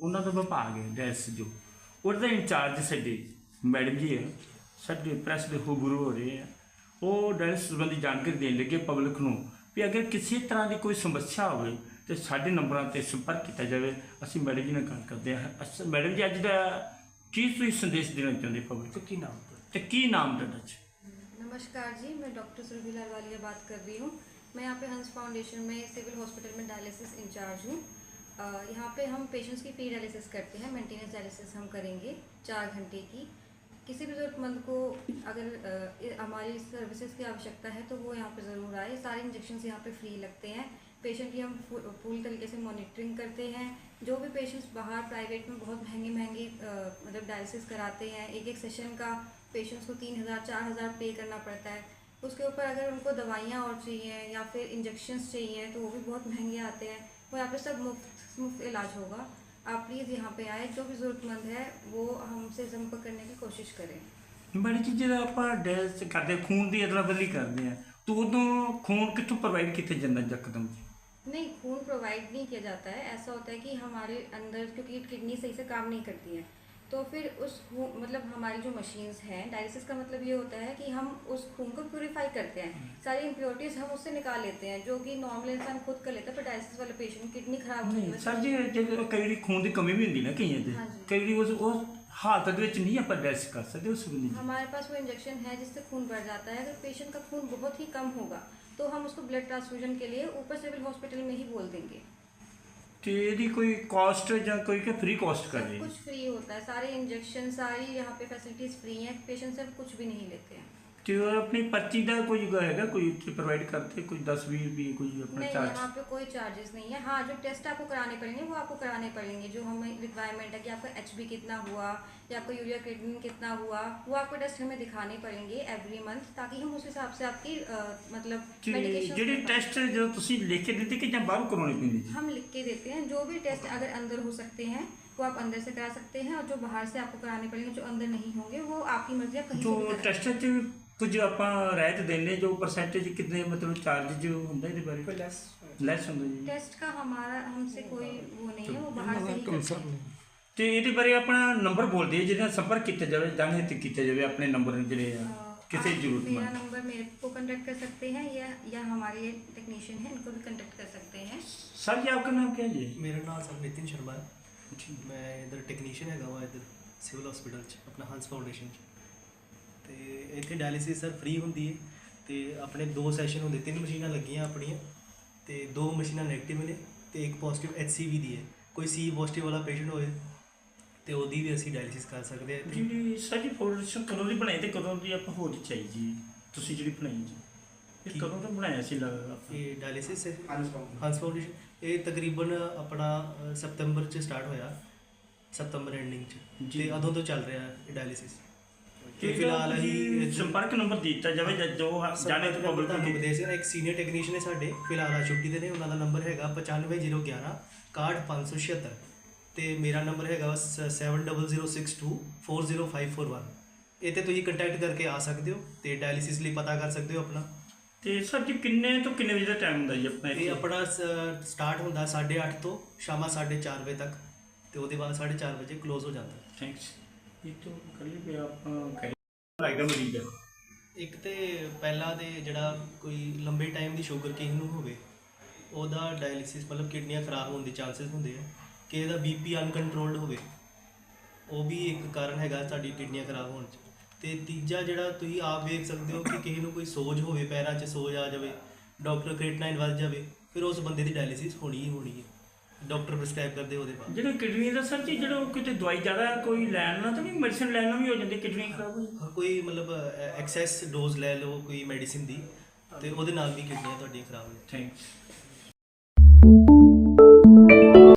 ਉਹਨਾਂ ਦਾ ਵਿਭਾਗ ਹੈ ਡੈਸ ਜੋ। ਉਹਦੇ ਇੰਚਾਰਜ ਸਾਡੇ ਮੈਡਮ ਜੀ ਹੈ ਸਾਡੇ ਪ੍ਰੈਸ ਦੇ ਹੋ ਗੁਰੂ ਹੋ ਰਹੇ ਆ। ਉਹ ਡੈਸ ਸੰਬੰਧੀ ਜਾਣਕਾਰੀ ਦੇਣ ਲੱਗੇ ਪਬਲਿਕ ਨੂੰ ਵੀ ਅਗਰ ਕਿਸੇ ਤਰ੍ਹਾਂ ਦੀ ਕੋਈ ਸਮੱਸਿਆ ਹੋਵੇ ਤੇ ਸਾਡੇ ਨੰਬਰਾਂ ਤੇ ਸੰਪਰਕ ਕੀਤਾ ਜਾਵੇ ਅਸੀਂ ਮੈਡਮ ਜੀ ਨਾਲ ਗੱਲ ਕਰਦੇ ਹਾਂ ਅੱਛਾ ਮੈਡਮ ਜੀ ਅੱਜ ਦਾ ਕੀ ਤੁਸੀਂ ਸੰਦੇਸ਼ ਦੇਣਾ ਚਾਹੁੰਦੇ ਪਬਲਿਕ तो की नाम पर ਤੇ ਕੀ ਨਾਮ ਤੁਹਾਡਾ ਜੀ नमस्कार जी मैं डॉक्टर सुरभि लालवालिया बात कर रही हूँ मैं यहाँ पे हंस फाउंडेशन में सिविल हॉस्पिटल में डायलिसिस इंचार्ज हूँ अ, यहाँ पे हम पेशेंट्स की फ्री डायलिसिस करते हैं मेंटेनेंस डायलिसिस हम करेंगे चार घंटे की किसी भी ज़रूरतमंद को अगर हमारी सर्विसेज़ की आवश्यकता है तो वो यहाँ पर ज़रूर आए। सारे इंजेक्शन यहाँ पे फ्री लगते हैं। पेशेंट की हम पूरी तरीके से मॉनिटरिंग करते हैं। जो भी पेशेंट्स बाहर प्राइवेट में बहुत महँगी महँगी मतलब डायलिसिस कराते हैं एक एक सेशन का पेशेंट्स को तीन हज़ार, चार हज़ार पे करना पड़ता है। उसके ऊपर अगर उनको दवाइयाँ और चाहिए या फिर इंजेक्शन्स चाहिए तो वो भी बहुत महँगे आते हैं। वो यहाँ पर सब मुफ़्त मुफ़्त इलाज होगा। आप प्लीज़ यहाँ पे आए जो भी ज़रूरतमंद है वो हमसे संपर्क करने की कोशिश करें ਮੈਡਮ ਜੀ ਜਦੋਂ ਆਪਾਂ ਡੈਸ ਕਰਦੇ ਖੂਨ ਦੀ ਅਦਲਾ ਬਦਲੀ ਕਰਦੇ ਆ ਤਾਂ ਉਦੋਂ ਖੂਨ ਕਿੱਥੋਂ ਪ੍ਰੋਵਾਈਡ ਕੀਤੇ ਜਾਂਦਾ ਯਕਦਮ नहीं खून प्रोवाइड नहीं किया जाता है ऐसा होता है कि हमारे अंदर क्योंकि किडनी सही से काम नहीं करती है तो फिर उस खून मतलब हमारी जो मशीन्स हैं डायलिसिस का मतलब ये होता है कि हम उस खून को प्योरीफाई करते हैं सारी इम्प्योरिटीज हम उससे निकाल लेते हैं जो कि नॉर्मल इंसान खुद कर लेता है पर डायलिसिस वाले पेशेंट किडनी खराब होने की ਨਹੀਂ वजह ਸਰ ਜੀ ਜਦੋਂ ਕਈ ਵਾਰੀ ਖੂਨ ਦੀ ਕਮੀ ਵੀ ਹੁੰਦੀ ਨਾ ਕਈਆਂ ਦੇ ਹਾਂਜੀ। ਕਈ ਵਾਰੀ ਉਸ ਉਸ ਹਾਲਤ ਦੇ ਵਿੱਚ ਨਹੀਂ ਆਪਾਂ ਡੈਸ ਕਰ ਸਕਦੇ ਉਸ ਵੇਲੇ हमारे पास वो इंजेक्शन है जिससे खून बढ़ जाता है अगर पेशेंट का खून बहुत ही कम होगा तो हम उसको ब्लड ट्रांसफ्यूजन के लिए ऊपर सिविल हॉस्पिटल में ही बोल देंगे तो यदि कोई कॉस्ट या कोई क्या फ्री कॉस्ट का नहीं कुछ फ्री होता है सारे इंजेक्शन सारी यहाँ पे फैसिलिटीज़ फ्री हैं पेशेंट से कुछ भी नहीं लेते हैं। तो अपनी पर्ची का कोई है कोई प्रोवाइड करते? कोई दस बीस भी कोई अपना नहीं चार्ज यहाँ पे कोई चार्जेस नहीं है। हाँ जो टेस्ट आपको कराने पड़ेंगे वो आपको कराने पड़ेंगे। जो हमें रिक्वायरमेंट है कि आपका एचबी कितना हुआ या आपका यूरिया क्रिटिन कितना हुआ वो आपको टेस्ट हमें दिखाने पड़ेंगे एवरी मंथ ताकि हम उस हिसाब से आपकी आ, मतलब मेडिकेशन टेस्ट जो तुम लिख के देते कि बाहर करवाने हम लिख के देते हैं। जो भी टेस्ट अगर अंदर हो सकते हैं वो आप अंदर से करा सकते हैं और जो बाहर से आपको कराने पड़ेंगे जो अंदर नहीं होंगे वो आपकी मर्ज़ी आप कहीं जो टेस्ट ਕੁਝ ਆਪਾਂ ਰਹਿਤ ਦਿੰਦੇ ਜੋ ਪਰਸੈਂਟੇਜ ਕਿੰਨੇ ਮਤਲਬ ਚਾਰਜ ਜੋ ਹੁੰਦਾ ਇਹਦੇ ਬਾਰੇ कोई लेस ਲੈਸ ਹੁੰਦਾ ਜੀ टेस्ट का हमारा हमसे कोई वो नहीं है वो बाहर से ही करते हैं ਤੇ ਇਹਦੇ ਬਾਰੇ ਆਪਣਾ ਨੰਬਰ ਬੋਲ ਦਿਓ ਜਿਹਦੇ ਨਾਲ ਸੰਪਰਕ ਕੀਤਾ ਜਾਵੇ ਜਾਣੇ ਤੇ ਕੀਤਾ ਜਾਵੇ ਆਪਣੇ ਨੰਬਰ ਜਿਹੜੇ ਆ ਕਿਸੇ आप मेरा ਜ਼ਰੂਰਤਮੰਦ नंबर मेरे को कांटेक्ट कर सकते हैं या या हमारे टेक्नीशियन हैं इनको भी कांटेक्ट कर सकते हैं सर जी आपका नाम क्या है जी मेरा नाम सर नितिन शर्मा है मैं इधर टेक्नीशियन हैगा ਵਾ ਇਧਰ ਸਿਵਲ ਹਸਪੀਟਲ ਚ ਆਪਣਾ ਹੰਸ ਫਾਊਂਡੇਸ਼ਨ ਚ ਤੇ ਇੱਥੇ ਡਾਇਲਿਸਿਸ ਸਰ ਫ੍ਰੀ ਹੁੰਦੀ ਹੈ ਤੇ ਆਪਣੇ ਦੋ ਸੈਸ਼ਨ ਹੁੰਦੇ ਤਿੰਨ ਮਸ਼ੀਨਾਂ ਲੱਗੀਆਂ ਆਪਣੀਆਂ ਤੇ ਦੋ ਮਸ਼ੀਨਾਂ 네ਗੇਟਿਵ ਨੇ ਤੇ ਇੱਕ ਪੋਜ਼ਿਟਿਵ ਐਚਸੀਵੀ ਦੀ ਹੈ। ਕੋਈ ਸੀ ਪੋਜ਼ਿਟਿਵ ਵਾਲਾ ਪੇਸ਼ੈਂਟ ਹੋਏ ਤੇ ਉਹਦੀ ਵੀ ਅਸੀਂ ਡਾਇਲਿਸਿਸ ਕਰ ਸਕਦੇ ਹਾਂ ਇੱਥੇ। ਜਿਹੜੀ ਜੀ ਫਾਊਂਡੇਸ਼ਨ ਕਦੋਂ ਦੀ ਬਣਾਈ ਤੇ ਕਦੋਂ ਦੀ ਆਪਾਂ ਹੋਰ ਚਾਹੀ ਜੀ? ਤੁਸੀਂ ਜਿਹੜੀ ਬਣਾਈ ਜੀ ਇਹ? ਕਦੋਂ ਤੋਂ ਬਣਾਇਆ ਸੀ ਲੱਗਾ ਆਪਾਂ? ਇਹ ਡਾਇਲਿਸਿਸ ਹੈ? ਹੰਸ ਫਾਊਂਡੇਸ਼ਨ ਇਹ ਤਕਰੀਬਨ ਆਪਣਾ ਅ, ਸਤੰਬਰ ਚ ਸਟਾਰਟ ਹੋਇਆ ਸਤੰਬਰ ਐਂਡਿੰਗ ਚ। ਜੀ। ਤੇ ਉਦੋਂ ਤੋਂ ਚੱਲ ਰਿਹਾ ਹੈ ਡਾਇਲਿਸਿਸ ਤੇ ਫਿਲਹਾਲ ਅਸੀਂ ਸੰਪਰਕ ਨੰਬਰ ਦਿੱਤਾ ਜਾਵੇ ਜਾਂ ਜੋ ਜਾਣੇ ਤੇ ਪਬਲਿਕ ਨੂੰ ਦੇ ਸੀ ਇੱਕ ਸੀਨੀਅਰ ਟੈਕਨੀਸ਼ੀਅਨ ਹੈ ਸਾਡੇ ਫਿਲਹਾਲ ਆ ਛੁੱਟੀ ਤੇ ਨੇ ਉਹਨਾਂ ਦਾ ਨੰਬਰ ਹੈਗਾ 95011 61576 ਤੇ ਮੇਰਾ ਨੰਬਰ ਹੈਗਾ 7006240541 ਇਹ ਤੇ ਤੁਸੀਂ ਕੰਟੈਕਟ ਕਰਕੇ ਆ ਸਕਦੇ ਹੋ ਤੇ ਡਾਇਲਿਸਿਸ ਲਈ ਪਤਾ ਕਰ ਸਕਦੇ ਹੋ ਆਪਣਾ। ਤੇ ਸਰ ਜੀ ਕਿੰਨੇ ਤੋਂ ਕਿੰਨੇ ਵਜੇ ਦਾ ਟਾਈਮ ਹੁੰਦਾ ਜੀ ਆਪਣਾ ਇਹ ਆਪਣਾ ਸਟਾਰਟ ਹੁੰਦਾ 8:30 ਤੋਂ ਸ਼ਾਮਾਂ 4:30 ਵਜੇ ਤੱਕ। ਤੇ ਉਹਦੇ ਬਾਅਦ 4:30 ਵਜੇ ਕਲੋਜ਼ ਹੋ ਜਾਂਦਾ। ਥੈਂਕਸ ਇਹ ਤੋਂ ਆਪਾਂ ਕਹੇ ਲੱਗਦਾ ਮਰੀਜ਼ ਹੈ ਇੱਕ ਤੇ ਪਹਿਲਾ ਤੇ ਜਿਹੜਾ ਕੋਈ ਲੰਬੇ ਟਾਈਮ ਦੀ ਸ਼ੂਗਰ ਕਿਸੇ ਨੂੰ ਹੋਵੇ ਉਹਦਾ ਡਾਇਲਿਸਿਸ ਮਤਲਬ ਕਿਡਨੀਆਂ ਖਰਾਬ ਹੋਣ ਦੇ ਚਾਂਸਸ ਹੁੰਦੇ ਆ। ਕਿ ਇਹਦਾ ਬੀਪੀ ਅਨਕੰਟਰੋਲਡ ਹੋਵੇ ਉਹ ਵੀ ਇੱਕ ਕਾਰਨ ਹੈਗਾ ਸਾਡੀ ਕਿਡਨੀਆਂ ਖਰਾਬ ਹੋਣ 'ਚ। ਤੇ ਤੀਜਾ ਜਿਹੜਾ ਤੁਸੀਂ ਆਪ ਵੇਖ ਸਕਦੇ ਹੋ ਕਿ ਕਿਸੇ ਨੂੰ ਕੋਈ ਸੋਜ ਹੋਵੇ ਪੈਰਾਂ 'ਚ ਸੋਜ ਆ ਜਾਵੇ ਡਾਕਟਰ ਕ੍ਰੀਟਨਾਈਨ ਵੱਧ ਜਾਵੇ ਫਿਰ ਉਸ ਬੰਦੇ ਦੀ ਡਾਇਲਿਸਿਸ ਹੋਣੀ ਹੀ ਹੋਣੀ ਹੈ। ਡਾਕਟਰ ਪ੍ਰਸਕ੍ਰਾਈਬ ਕਰਦੇ ਉਹਦੇ ਬਾਅਦ। ਜਿਹੜਾ ਕਿਡਨੀ ਦਾ ਸਰ ਜੀ ਜਿਹੜਾ ਉਹ ਕਿਤੇ ਦਵਾਈ ਜ਼ਿਆਦਾ ਕੋਈ ਲੈਣ ਨਾਲ ਤਾਂ ਨਹੀਂ ਮੈਡੀਸਿਨ ਲੈਣ ਨਾਲ ਵੀ ਹੋ ਜਾਂਦੀ ਕਿਡਨੀ ਖਰਾਬ ਹੋ ਜਾਂਦੀ? ਹਾਂ, ਕੋਈ ਮਤਲਬ ਐਕਸੈਸ ਡੋਜ਼ ਲੈ ਲਓ ਕੋਈ ਮੈਡੀਸਿਨ ਦੀ ਤੇ ਉਹਦੇ ਨਾਲ ਵੀ ਕਿਡਨੀਆਂ ਤੁਹਾਡੀਆਂ ਖਰਾਬ ਹੋ ਜਾਂਦੀਆਂ। ਥੈਂਕਸ